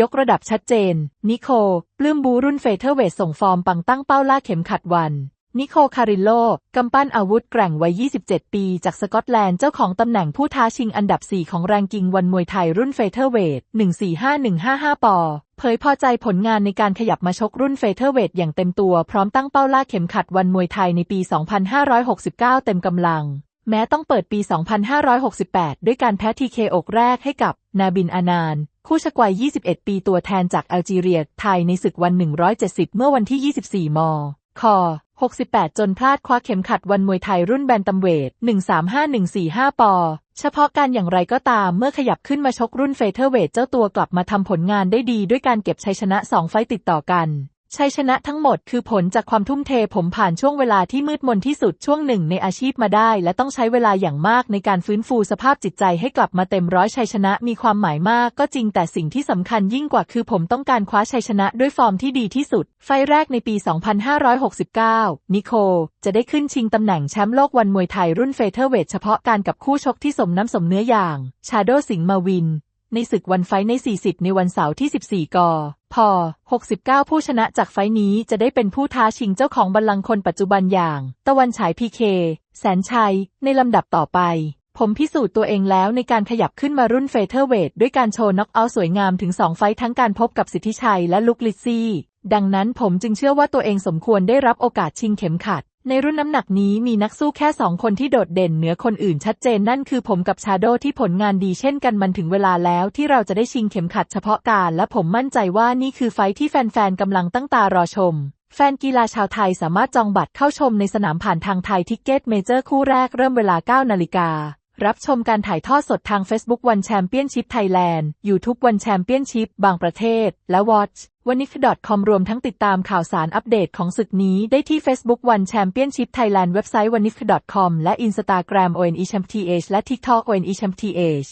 ยกระดับชัดเจน นิโคปลื้มบูรุ่นเฟเธอร์เวทส่งฟอร์มปังตั้งเป้าล่าเข็มขัดวัน นิโคคาริโลกำปั้นอาวุธแกร่งวัย 27 ปี จากสกอตแลนด์เจ้าของตำแหน่งผู้ท้าชิงอันดับ 4 ของแรงกิงวันมวยไทยรุ่นเฟเธอร์เวท 145155 ปอเผยพอใจผลงานในการขยับมาชกรุ่นเฟเธอร์เวทอย่างเต็มตัวพร้อมตั้งเป้าล่าเข็มขัดวันมวยไทยในปี 2569 เต็มกำลังแม้ต้องเปิดปี 2568 ด้วยการแพ้ทีเคอกแรกให้กับ นาบินอานาน คู่ชกวัย 21 ปีตัวแทนจากแอลจีเรีย ไทยในศึกวัน 170 เมื่อวันที่ 24 มค68 จนพลาดคว้าเข็มขัดวันมวยไทยรุ่นแบนตัมเวท 135145 ปอ เฉพาะการอย่างไรก็ตามเมื่อขยับขึ้นมาชกรุ่นเฟเธอร์เวทเจ้าตัวกลับมาทำผลงานได้ดีด้วยการเก็บชัยชนะ 2 ไฟต์ติดต่อกัน ชัยชนะทั้งหมดคือผลจากความทุ่มเทผมผ่านช่วงเวลาที่มืดมนที่สุดช่วงหนึ่งในอาชีพมาได้ และต้องใช้เวลาอย่างมากในการฟื้นฟูสภาพจิตใจให้กลับมาเต็มร้อยชัยชนะมีความหมายมากก็จริงแต่สิ่งที่สำคัญยิ่งกว่าคือผมต้องการคว้าชัยชนะด้วยฟอร์มที่ดีที่สุด ไฟแรกในปี 2569 นิโค จะได้ขึ้นชิงตำแหน่งแชมป์โลกวันมวยไทยรุ่นเฟเธอร์เวทเฉพาะการกับคู่ชกที่สมน้ำสมเนื้ออย่างชาโดสิงห์มาวิน ในศึกวันไฟใน 40 ในวันเสาร์ที่ 14 กพ69 ผู้ชนะจากไฟนี้จะได้เป็นผู้ท้าชิงเจ้าของบัลลังก์คนปัจจุบันอย่าง ตะวันฉายพีเค แสนชัย ในลำดับต่อไป ผมพิสูจน์ตัวเองแล้วในการขยับขึ้นมารุ่นเฟเธอร์เวทด้วยการโชว์น็อกเอาท์สวยงามถึง 2 ไฟทั้งการพบกับสิทธิชัยและลุกลิซี่ ดังนั้นผมจึงเชื่อว่าตัวเองสมควรได้รับโอกาสชิงเข็มขัด ในรุ่นน้ำหนักนี้มีนักสู้แค่สองคนที่โดดเด่นเหนือคนอื่นชัดเจนนั่นคือผมกับชาโดที่ผลงานดีเช่นกันมันถึงเวลาแล้วที่เราจะได้ชิงเข็มขัดเฉพาะการและผมมั่นใจว่านี่คือไฟท์ที่แฟนๆกำลังตั้งตารอชม แฟนกีฬาชาวไทยสามารถจองบัตรเข้าชมในสนามผ่านทางไทยทิกเก็ตเมเจอร์คู่แรกเริ่มเวลา 9 นาฬิกา รับชมการถ่ายทอดสดทาง Facebook One Championship Thailand YouTube One Championship บางประเทศ และ Watch วันนี้ .com รวมทั้งติดตามข่าวสารอัปเดตของศึกนี้ได้ที่ Facebook One Championship Thailand เว็บไซต์ w a n i f .com และ Instagram ONE Champ TH และ TikTok ONE Champ TH